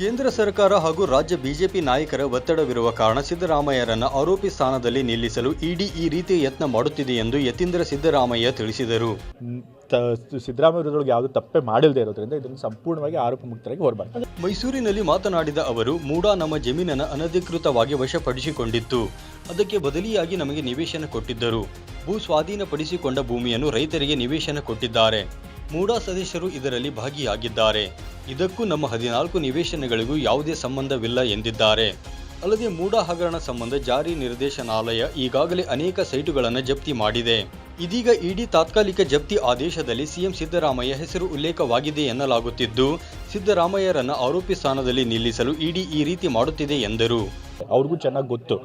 ಕೇಂದ್ರ ಸರ್ಕಾರ ಹಾಗೂ ರಾಜ್ಯ ಬಿಜೆಪಿ ನಾಯಕರ ಒತ್ತಡವಿರುವ ಕಾರಣ ಸಿದ್ದರಾಮಯ್ಯರನ್ನು ಆರೋಪಿ ಸ್ಥಾನದಲ್ಲಿ ನಿಲ್ಲಿಸಲು ಇಡಿ ಈ ರೀತಿ ಯತ್ನ ಮಾಡುತ್ತಿದೆ ಎಂದು ಯತೀಂದ್ರ ಸಿದ್ದರಾಮಯ್ಯ ತಿಳಿಸಿದರು. ತ- ಸಿದ್ದರಾಮಯ್ಯ ಯಾವುದು ತಪ್ಪೇ ಮಾಡಿಲ್ಲದೆ ಇರೋದ್ರಿಂದ ಇದನ್ನು ಸಂಪೂರ್ಣವಾಗಿ ಆರೋಪ ಮುಕ್ತರಾಗಿ ಹೊರಬಾರ್ದು ಮೈಸೂರಿನಲ್ಲಿ ಮಾತನಾಡಿದ ಅವರು, ಮೂಡಾ ನಮ್ಮ ಜಮೀನನ್ನು ಅನಧಿಕೃತವಾಗಿ ವಶಪಡಿಸಿಕೊಂಡಿತ್ತು. ಅದಕ್ಕೆ ಬದಲಿಯಾಗಿ ನಮಗೆ ನಿವೇಶನ ಕೊಟ್ಟಿದ್ದರು. ಭೂ ಸ್ವಾಧೀನಪಡಿಸಿಕೊಂಡ ಭೂಮಿಯನ್ನು ರೈತರಿಗೆ ನಿವೇಶನ ಕೊಟ್ಟಿದ್ದಾರೆ. ಮೂಡಾ ಸದಸ್ಯರು ಇದರಲ್ಲಿ ಭಾಗಿಯಾಗಿದ್ದಾರೆ. ಇದಕ್ಕೂ ನಮ್ಮ ಹದಿನಾಲ್ಕು ನಿವೇಶನಗಳಿಗೂ ಯಾವುದೇ ಸಂಬಂಧವಿಲ್ಲ ಎಂದಿದ್ದಾರೆ. ಅಲ್ಲದೆ ಮೂಡಾ ಹಗರಣ ಸಂಬಂಧ ಜಾರಿ ನಿರ್ದೇಶನಾಲಯ ಈಗಾಗಲೇ ಅನೇಕ ಸೈಟುಗಳನ್ನು ಜಪ್ತಿ ಮಾಡಿದೆ. ಇದೀಗ ಇಡಿ ತಾತ್ಕಾಲಿಕ ಜಪ್ತಿ ಆದೇಶದಲ್ಲಿ ಸಿಎಂ ಸಿದ್ದರಾಮಯ್ಯ ಹೆಸರು ಉಲ್ಲೇಖವಾಗಿದೆ ಎನ್ನಲಾಗುತ್ತಿದ್ದು, ಸಿದ್ದರಾಮಯ್ಯರನ್ನು ಆರೋಪಿ ಸ್ಥಾನದಲ್ಲಿ ನಿಲ್ಲಿಸಲು ಇಡಿ ಈ ರೀತಿ ಮಾಡುತ್ತಿದೆ ಎಂದರು. ಅವ್ರಿಗೂ ಚೆನ್ನಾಗಿ ಗೊತ್ತು.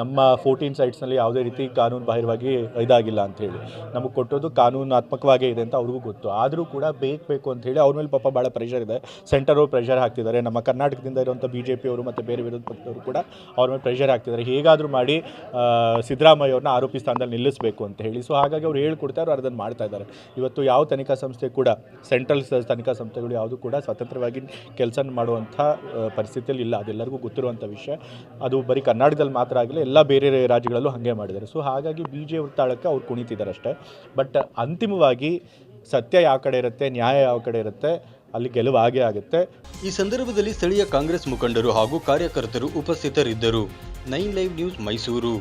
ನಮ್ಮ ಫೋರ್ಟೀನ್ ಸೈಟ್ಸ್ನಲ್ಲಿ ಯಾವುದೇ ರೀತಿ ಕಾನೂನು ಬಾಹಿರವಾಗಿ ಇದಾಗಿಲ್ಲ ಅಂಥೇಳಿ ನಮಗೆ ಕೊಟ್ಟೋದು ಕಾನೂನಾತ್ಮಕವಾಗೇ ಇದೆ ಅಂತ ಅವ್ರಿಗೂ ಗೊತ್ತು. ಆದರೂ ಕೂಡ ಬೇಕು ಬೇಕು ಅಂತ ಹೇಳಿ ಅವ್ರ ಮೇಲೆ ಪಾಪ ಭಾಳ ಪ್ರೆಷರ್ ಇದೆ. ಸೆಂಟರ್ ಅವ್ರು ಪ್ರೆಷರ್ ಹಾಕ್ತಿದ್ದಾರೆ. ನಮ್ಮ ಕರ್ನಾಟಕದಿಂದ ಇರುವಂಥ ಬಿ ಜೆ ಪಿಯವರು ಮತ್ತು ಬೇರೆ ವಿರೋಧ ಪಕ್ಷದವರು ಕೂಡ ಅವ್ರ ಮೇಲೆ ಪ್ರೆಷರ್ ಹಾಕ್ತಿದ್ದಾರೆ. ಹೇಗಾದರೂ ಮಾಡಿ ಸಿದ್ದರಾಮಯ್ಯ ಅವ್ರನ್ನ ಆರೋಪಿ ಸ್ಥಾನದಲ್ಲಿ ನಿಲ್ಲಿಸಬೇಕು ಅಂತ ಹೇಳಿ. ಸೊ ಹಾಗಾಗಿ ಅವ್ರು ಹೇಳ್ಕೊಡ್ತಾರೆ ಅವ್ರು ಅದನ್ನು ಮಾಡ್ತಾ ಇದ್ದಾರೆ. ಇವತ್ತು ಯಾವ ತನಿಖಾ ಸಂಸ್ಥೆ ಕೂಡ ಸೆಂಟ್ರಲ್ ತನಿಖಾ ಸಂಸ್ಥೆಗಳು ಯಾವುದು ಕೂಡ ಸ್ವತಂತ್ರವಾಗಿ ಕೆಲಸ ಮಾಡುವಂಥ ಪರಿಸ್ಥಿತಿಯಲ್ಲಿ ಇಲ್ಲ. ಅದೆಲ್ಲರಿಗೂ ಗೊತ್ತಿರುವಂಥ ವಿಷಯ. ಅದು ಬರೀ ಕರ್ನಾಟಕದಲ್ಲಿ ಮಾತ್ರ ಆಗಲಿ ಎಲ್ಲ ಬೇರೆ ರಾಜ್ಯಗಳಲ್ಲೂ ಹಾಗೆ ಮಾಡಿದ್ದಾರೆ. ಸೊ ಹಾಗಾಗಿ ಬಿ ಜೆ ತಾಳಕ್ಕೆ ಅವ್ರು ಕುಣಿತಿದ್ದಾರೆ ಅಷ್ಟೇ ಬಟ್ ಅಂತಿಮವಾಗಿ ಸತ್ಯ ಯಾವ ಕಡೆ ಇರುತ್ತೆ, ನ್ಯಾಯ ಯಾವ ಕಡೆ ಇರುತ್ತೆ, ಅಲ್ಲಿ ಗೆಲುವು ಆಗೇ ಆಗುತ್ತೆ. ಈ ಸಂದರ್ಭದಲ್ಲಿ ಸ್ಥಳೀಯ ಕಾಂಗ್ರೆಸ್ ಮುಖಂಡರು ಹಾಗೂ ಕಾರ್ಯಕರ್ತರು ಉಪಸ್ಥಿತರಿದ್ದರು. Nine live news Mysuru.